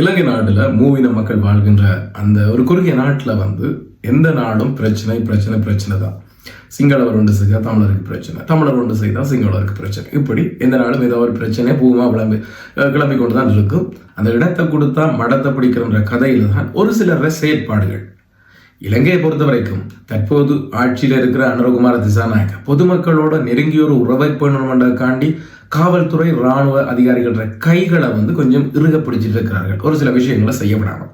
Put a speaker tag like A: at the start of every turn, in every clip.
A: இலங்கை நாட்டில் மூவின மக்கள் வாழ்கின்ற அந்த ஒரு குறுகிய நாட்டில் வந்து எந்த நாடும் பிரச்சனை பிரச்சனை பிரச்சனை தான். சிங்களவர் ஒன்று செய்தால் தமிழருக்கு பிரச்சனை. தமிழர் ஒன்று செய்தால் சிங்களவருக்கு பிரச்சனை. இப்படி எந்த நாடும் ஏதோ ஒரு பிரச்சனை பூமா விளம்பி கிளம்பி கொண்டு தான் இருக்கும். அந்த இடத்தை கொடுத்தா மடத்தை பிடிக்கிற கதையில் தான் ஒரு சிலர செயற்பாடுகள். இலங்கையை பொறுத்த வரைக்கும் தற்போது ஆட்சியில் இருக்கிற அனுரகுமார திசாநாயக்க பொதுமக்களோட நெருங்கிய ஒரு உறவை காண்டி காவல்துறை ராணுவ அதிகாரிகள கைகளை வந்து கொஞ்சம் இறுக பிடிச்சிட்டு இருக்கிறார்கள். ஒரு சில விஷயங்களை செய்யப்படாமல்.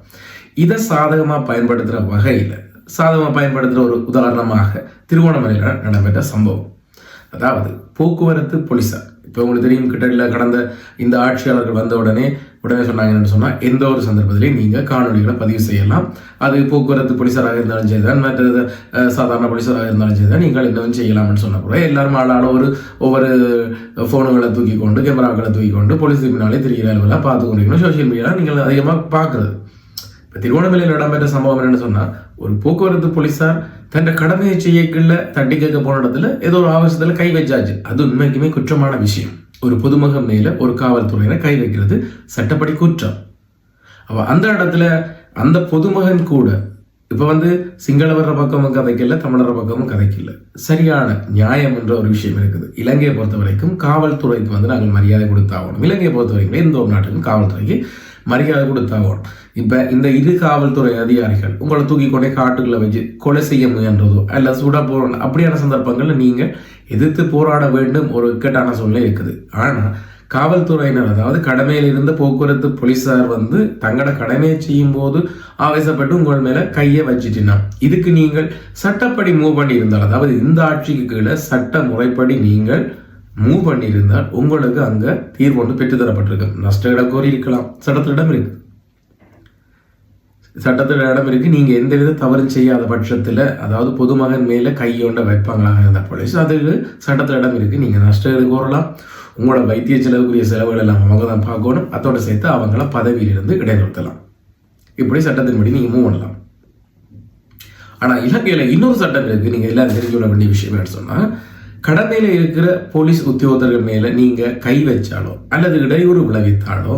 A: இதை சாதகமா பயன்படுத்துகிற வகையில் சாதகமாக பயன்படுத்துகிற ஒரு உதாரணமாக திருவோணமலையில் நடைபெற்ற சம்பவம். அதாவது போக்குவரத்து போலீசார் இப்போ உங்களுக்கு தெரியும் கிட்டத்தட்ட கடந்த இந்த ஆட்சியாளர்கள் வந்த உடனே உடனே சொன்னாங்கன்னு சொன்னால் எந்த ஒரு சந்தர்ப்பத்திலையும் நீங்கள் காணொலிகளை பதிவு செய்யலாம். அது போக்குவரத்து போலீஸாராக இருந்தாலும் சரி தான் மற்ற சாதாரண போலீஸாராக இருந்தாலும் சரிதான் நீங்கள் இன்னும் செய்யலாம்னு சொன்ன கூட எல்லாரும் ஆளான ஒரு ஒவ்வொரு ஃபோனுகளை தூக்கி கொண்டு கேமராக்களை தூக்கி கொண்டு போலீஸ் பின்னாலே திரிகிற அளவில் பார்த்து கொண்டிருக்கணும். சோஷியல் மீடியாவில் நீங்கள் அதிகமாக பார்க்குறது. இப்போ திருவோணமலையில் இடம்பெற்ற சம்பவம் என்னன்னு சொன்னால் ஒரு போக்குவரத்து போலீஸார் தன் கடமையை செய்யக்குள்ள தட்டி கேட்க போன இடத்துல ஏதோ ஒரு ஆவேசத்தில் கை வச்சாச்சு. அது உண்மைக்குமே குற்றமான விஷயம். ஒரு பொதுமகன் மேல ஒரு காவல்துறையினர் கை வைக்கிறது சட்டப்படி குற்றம். அவ அந்த இடத்துல அந்த பொதுமகன் கூட இப்ப வந்து சிங்களவர பக்கமும் கதைக்கல தமிழர் பக்கமும் கதைக்கல. சரியான நியாயம் என்ற ஒரு விஷயம் இருக்குது. இலங்கையை பொறுத்த வரைக்கும் காவல்துறைக்கு வந்து நாங்கள் மரியாதை கொடுத்தாகணும். இலங்கையை பொறுத்த வரைக்கும் எந்த ஒரு நாட்டுக்கும் காவல்துறைக்கு மரியாதை கொடுத்தாகணும் இப்போ இந்த இரு காவல்துறை அதிகாரிகள் உங்களை தூக்கி கொண்டே காட்டுக்குள்ள வச்சு கொலை செய்ய முயன்றதோ அல்ல சுட போறோம் அப்படியான சந்தர்ப்பங்களில் நீங்கள் எதிர்த்து போராட வேண்டும் ஒரு இக்கட்டான சூழ்நிலை இருக்குது. ஆனால் காவல்துறையினர் அதாவது கடமையில் இருந்த போக்குவரத்து போலீஸார் வந்து தங்களோட கடமையை செய்யும் போது ஆவேசப்பட்டு உங்கள் மேல கையை வச்சிட்டினா இதுக்கு நீங்கள் சட்டப்படி மூவ் பண்ணி இருந்தால் அதாவது இந்த ஆட்சிக்கு கீழே சட்ட முறைப்படி நீங்கள் மூவ் பண்ணியிருந்தால் உங்களுக்கு அங்கே தீர்வு ஒன்று பெற்றுத்தரப்பட்டிருக்கு நஷ்ட இடம் கோரி இருக்கலாம். சட்டத்தில் இடம் இருக்கு. சட்டத்தில் இடம் இருக்கு. நீங்க எந்தவித தவறும் செய்யாத பட்சத்தில் அதாவது பொதுமகன் மேலே கையொண்ட வைப்பாங்களாக இருந்தால் போலீஸ் அதுக்கு சட்டத்தில் இடம் இருக்கு. நீங்கள் நஷ்டம் கோரலாம். உங்களோட வைத்திய செலவுக்குரிய செலவுகள் எல்லாம் அவங்க தான் பார்க்கணும். அதோட சேர்த்து அவங்கள பதவியிலிருந்து இடைநிறுத்தலாம். இப்படி சட்டத்தின்படி நீங்க மூவ் பண்ணலாம். ஆனால் இலங்கையில் இன்னொரு சட்டம் இருக்கு. நீங்க எல்லாம் தெரிஞ்சுக்கொள்ள வேண்டிய விஷயம் என்ன சொன்னால் கடமையில இருக்கிற போலீஸ் உத்தியோகத்தர்கள் மேல நீங்க கை வச்சாலோ அல்லது இடையூறு விளைவித்தாலோ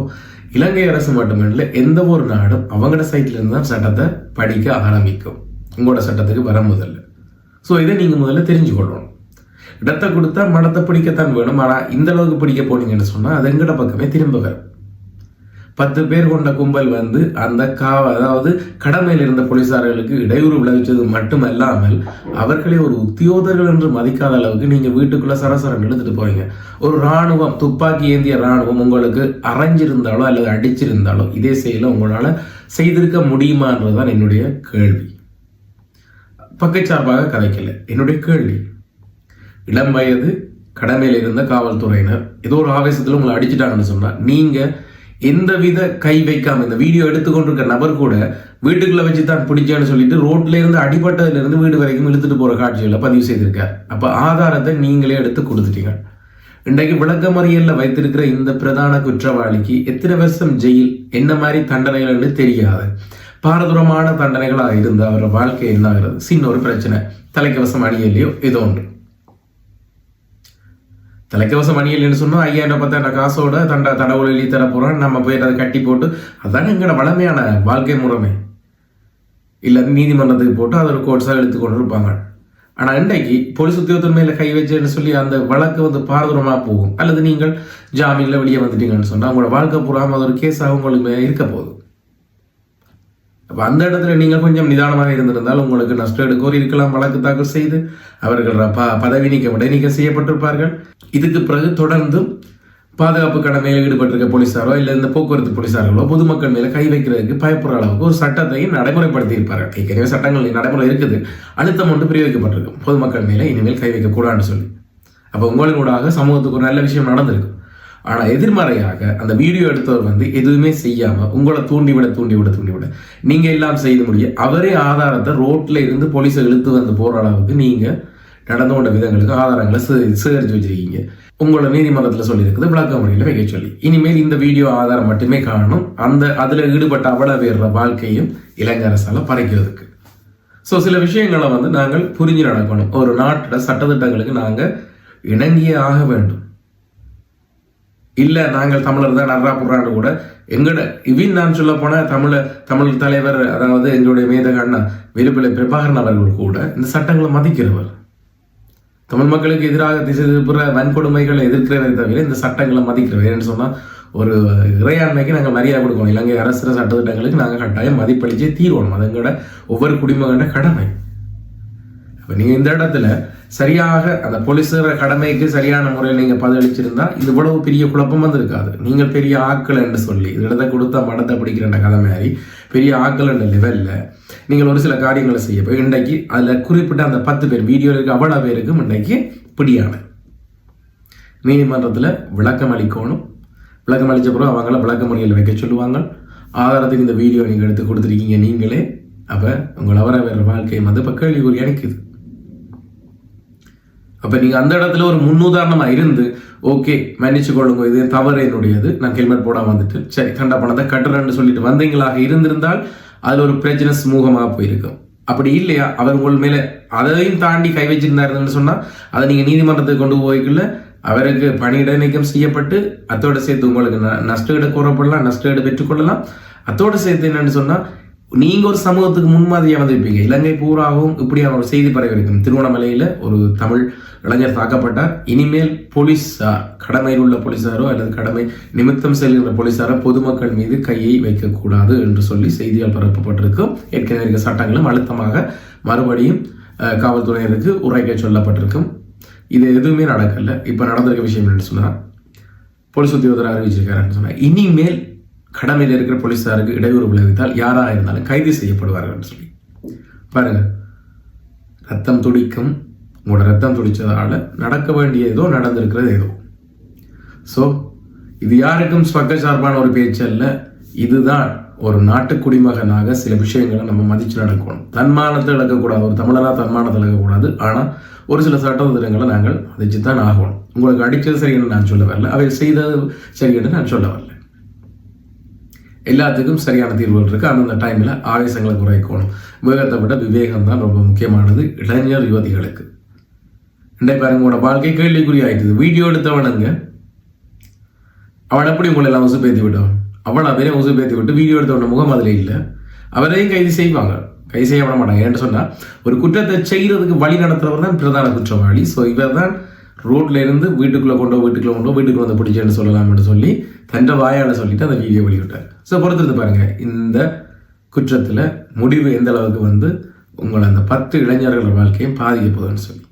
A: இலங்கை அரசு மட்டுமல்ல எந்த ஒரு நாடும் அவங்களோட சைட்ல இருந்து தான் சட்டத்தை படிக்க ஆரம்பிக்கும். உங்களோட சட்டத்துக்கு வர முதல்ல. ஸோ இதை நீங்க முதல்ல தெரிஞ்சு கொள்ளணும் இடத்தை கொடுத்தா மடத்தை பிடிக்கத்தான் வேணும். ஆனால் இந்த அளவுக்கு பிடிக்க போனீங்கன்னு சொன்னால் அது எங்கட பக்கமே திரும்ப வரும் பத்து பேர் கொண்ட கும்பல் வந்து அந்த காவ அதாவது கடமையில் இருந்த போலீசார்களுக்கு இடையூறு விளைவிச்சது மட்டுமல்லாமல் அவர்களை ஒரு உத்தியோகர்கள் என்று மதிக்காத அளவுக்கு நீங்க வீட்டுக்குள்ள சரசரம் இழுத்துட்டு போறீங்க. ஒரு ராணுவம் துப்பாக்கி ஏந்திய ராணுவம் உங்களுக்கு அரைஞ்சிருந்தாலோ அல்லது அடிச்சிருந்தாலோ இதே செயலை உங்களால செய்திருக்க முடியுமான்றதுதான் என்னுடைய கேள்வி. பக்கச்சார்பாக கதைக்கல. என்னுடைய கேள்வி. இளம் வயது கடமையில் இருந்த காவல்துறையினர் ஏதோ ஒரு ஆவேசத்தில் உங்களை அடிச்சிட்டாங்கன்னு நீங்கள் எந்த வித கை வைக்காம இந்த வீடியோ எடுத்துக்கொண்டிருக்க நபர் கூட வீட்டுக்குள்ள வச்சு தான் பிடிச்சேன்னு சொல்லிட்டு ரோட்ல இருந்து அடிபட்டதுல இருந்து வீடு வரைக்கும் இழுத்துட்டு போற காட்சிகளை பதிவு செய்திருக்கார் அப்ப ஆதாரத்தை நீங்களே எடுத்து கொடுத்துட்டீங்க. இன்றைக்கு விளக்கமறியல்ல வைத்திருக்கிற இந்த பிரதான குற்றவாளிக்கு எத்தனை வருஷம் ஜெயில்? என்ன மாதிரி தண்டனைகள்னு தெரியாது. பாரதூரமான தண்டனைகளாக இருந்த அவரோட வாழ்க்கை என்ன ஆகிறது? சின்ன ஒரு பிரச்சனை. தலைக்கவசம் அணியலையோ? ஏதோ ஒன்று. தலைக்கவசம் அணியல்னு சொன்னால் ஐயாயிரம் பத்தாயிரம் காசோட தண்ட தடவுல எழுதி தர போகிறோம் நம்ம போய் அதை கட்டி போட்டு அதானே எங்களோட வளமையான வாழ்க்கை முறைமை. இல்லை நீதிமன்றத்துக்கு போட்டு அதை ஒரு கோட்ஸாக எடுத்து கொண்டு இருப்பாங்க ஆனால் இன்றைக்கு போலீஸ் உத்தியோகத்தின் மேலே கை வச்சுன்னு சொல்லி அந்த வழக்கு வந்து பாரதூரமாக போகும். அல்லது நீங்கள் ஜாமீனில் வெளியே வந்துட்டீங்கன்னு சொன்னால் உங்களோட வாழ்க்கை பூராமல் அது ஒரு கேஸாக உங்களுக்கு இருக்க போகுது. அப்ப அந்த இடத்துல நீங்கள் கொஞ்சம் நிதானமாக இருந்திருந்தால் உங்களுக்கு நஷ்டம் எடுக்கோர் இருக்கலாம் வழக்கு தாக்கல் செய்து அவர்கள் ப பதவி நீக்க உடைநீக்கம் செய்யப்பட்டிருப்பார்கள். இதுக்கு பிறகு தொடர்ந்து பாதுகாப்பு கடமையில் ஈடுபட்டிருக்க போலீசாரோ இல்லை இந்த போக்குவரத்து போலீசார்களோ பொதுமக்கள் மேலே கை வைக்கிறதுக்கு பயப்படுற அளவுக்கு ஒரு சட்டத்தையும் நடைமுறைப்படுத்தி இருப்பார்கள் ஏற்கனவே சட்டங்கள் நடைமுறை இருக்குது. அழுத்தம் ஒன்று பிரயோகிக்கப்பட்டிருக்கும். பொதுமக்கள் மேலே இனிமேல் கை வைக்கக்கூடாதுன்னு சொல்லி. அப்போ உங்களினூடாக சமூகத்துக்கு ஒரு நல்ல விஷயம் நடந்திருக்கு ஆனால் எதிர்மறையாக அந்த வீடியோ எடுத்தவர் வந்து எதுவுமே செய்யாமல் உங்களை தூண்டிவிட தூண்டிவிட தூண்டிவிட. நீங்கள் எல்லாம் செய்து முடிய அவரே ஆதாரத்தை ரோட்டில் இருந்து போலீஸை இழுத்து வந்து போகிற அளவுக்கு நீங்கள் நடந்து கொண்ட விதங்களுக்கு ஆதாரங்களை சே- வச்சிருக்கீங்க. உங்களோட நீதிமன்றத்தில் சொல்லியிருக்குது விளக்க முறையில் வைக்க சொல்லி. இனிமேல் இந்த வீடியோ ஆதாரம் மட்டுமே காணும். அந்த அதில் ஈடுபட்ட அவ்வளோ பேர்ற வாழ்க்கையும் இலங்கை அரசால் பறைக்கிறதுக்கு. ஸோ சில விஷயங்களை வந்து நாங்கள் புரிஞ்சு நடக்கணும். ஒரு நாட்டோட சட்டத்திட்டங்களுக்கு நாங்கள் இணங்கியே ஆக வேண்டும். இல்லை நாங்கள் தமிழர் தான் நர்ரா புறான்னு கூட. எங்கட இவின் நான் சொல்ல போனால் தமிழ தமிழ் தலைவர் அதாவது எங்களுடைய மேதக அண்ணா விருப்பிலை பிரபாகரன் அவர்கள் கூட இந்த சட்டங்களை மதிக்கிறவர். தமிழ் மக்களுக்கு எதிராக திசை திருப்புற வன்கொடுமைகளை எதிர்க்கிறவரை தவிர இந்த சட்டங்களை மதிக்கிறவர். ஏன்னு சொன்னால் ஒரு இறையாண்மைக்கு நாங்கள் மரியாதை கொடுக்கணும். இலங்கை அரசு சட்டத்திட்டங்களுக்கு நாங்கள் கட்டாயம் மதிப்பளிச்சே தீர்வோம் அது எங்களோட ஒவ்வொரு குடிமகன கடமை. அப்போ நீங்கள் இந்த இடத்துல சரியாக அந்த போலீஸர கடமைக்கு சரியான முறையில் நீங்கள் பதிலளிச்சிருந்தா இது இவ்வளவு பெரிய குழப்பம் வந்திருக்காது. நீங்கள் பெரிய ஆக்கள் என்று சொல்லி இடத்தை கொடுத்தா மடத்தை பிடிக்கிற கதை மாதிரி பெரிய ஆக்கள் என்ற லெவலில் நீங்கள் ஒரு சில காரியங்களை செய்ய போய் இன்றைக்கு அதில் குறிப்பிட்ட அந்த பத்து பேர் வீடியோ இருக்க அவ்வளோ பேருக்கும் இன்றைக்கு பிடியான நீதிமன்றத்தில் விளக்கம் அளிக்கணும். விளக்கம் அளித்த பிறகு அவங்கள விளக்க முறையில் வைக்க சொல்லுவாங்க. ஆதாரத்துக்கு இந்த வீடியோ நீங்கள் எடுத்து கொடுத்துருக்கீங்க நீங்களே. அப்போ உங்கள் அவர வேறு வாழ்க்கை வந்து இப்ப கேள்விக்குறி அணிக்குது. அப்போ நீங்கள் அந்த இடத்துல ஒரு முன்னுதாரணமாக இருந்து ஓகே மன்னிச்சு கொள்ளுங்க இது தவறு என்னுடையது. நான் ஹெல்மெட் போடாமல் வந்துட்டு சரி கண்ட பணத்தை கட்டுறேன்னு சொல்லிட்டு வந்தீங்களாக இருந்திருந்தால் அதில் ஒரு பிரச்சனை சுமூகமாக போயிருக்கும். அப்படி இல்லையா? அவர் உங்கள் மேலே அதையும் தாண்டி கை வச்சிருந்தாருன்னு சொன்னால் அதை நீங்கள் நீதிமன்றத்துக்கு கொண்டு போய்க்குள்ள அவருக்கு பணியிட நீக்கம் செய்யப்பட்டு அத்தோடு சேர்த்து உங்களுக்கு ந- நஷ்டஈடு கூறப்படலாம் நஷ்டஈடு பெற்றுக்கொள்ளலாம். அத்தோடு சேர்த்து என்னன்னு சொன்னால் நீங்க ஒரு சமூகத்துக்கு முன்மாதிரியா வந்திருப்பீங்க இலங்கை பூராவும் இப்படியான ஒரு செய்தி பரவி இருக்கும். திருவண்ணாமலையில ஒரு தமிழ் இளைஞர் தாக்கப்பட்டார். இனிமேல் போலீஸார் கடமையில் உள்ள போலீசாரோ அல்லது கடமை நிமித்தம் செல்கின்ற போலீசாரோ பொதுமக்கள் மீது கையை வைக்கக்கூடாது என்று சொல்லி செய்தியால் பரப்பப்பட்டிருக்கும். ஏற்கனவே இருக்க சட்டங்களும் அழுத்தமாக மறுபடியும் காவல்துறையினருக்கு உரைக்க சொல்லப்பட்டிருக்கும். இது எதுவுமே நடக்கல. இப்ப நடந்திருக்க விஷயம் என்னன்னு சொன்னா போலீஸ் உத்தியோகத்தர் அறிவிச்சிருக்காருன்னு சொன்னா இனிமேல் கடமையில் இருக்கிற போலீஸாருக்கு இடையூறு விளைவித்தால் யாராக இருந்தாலும் கைது செய்யப்படுவார்கள் சொல்லி. பாருங்கள் ரத்தம் துடிக்கும் உங்களோட ரத்தம் துடித்ததால் நடக்க வேண்டிய ஏதோ நடந்திருக்கிறது ஏதோ. ஸோ இது யாருக்கும் ஸ்வக்க சார்பான ஒரு பேச்சு அல்ல. இதுதான் ஒரு நாட்டு குடிமகனாக சில விஷயங்களை நம்ம மதித்து நடக்கணும். தன்மானத்தை இழக்கக்கூடாது ஒரு தமிழராக தன்மானத்தை இழக்கக்கூடாது ஆனால் ஒரு சில சட்டத்திட்டங்களை நாங்கள் மதிச்சு தான் ஆகணும். உங்களுக்கு அடித்தது சரியென்று நான் சொல்ல வரல. அவை செய்தது சரியென்று நான் சொல்ல வரல. எல்லாத்துக்கும் சரியான தீர்வுகள் இருக்குது அந்தந்த டைமில் ஆவேசங்களை குறைக்கணும். விவேகத்தை விட விவேகம் தான் ரொம்ப முக்கியமானது இளைஞர் யுவதிகளுக்கு. இன்றைய பாருங்க உங்களோட வாழ்க்கை கேள்விக்குறி ஆயிட்டுது வீடியோ எடுத்தவனுங்க அவன் எப்படி உங்களை எல்லாம் உசுப்பேத்தி விட்டான் அவள் உசு பேத்தி விட்டு வீடியோ எடுத்தவன முகம் அதில் இல்லை. அவரையும் கைது செய்வாங்க. கைது செய்ய விட மாட்டாங்க. ஏன்னு சொன்னால் ஒரு குற்றத்தை செய்கிறதுக்கு வழி நடத்துறவர் தான் பிரதான குற்றவாளி. ஸோ இவர் தான் ரோட்ல இருந்து வீட்டுக்குள்ள கொண்டோ வீட்டுக்குள்ள கொண்டோ வீட்டுக்கு வந்து பிடிச்சேன்னு சொல்லலாம்னு சொல்லி தன்ற வாயால சொல்லிட்டு அந்த வீடியோ வெளியிட்டார். ஸோ பொறுத்திருந்து பாருங்க இந்த குற்றத்துல முடிவு எந்த அளவுக்கு வந்து உங்களை அந்த பத்து இளைஞர்கள் வாழ்க்கையும் பாதிக்க போகுதுன்னு சொல்லி.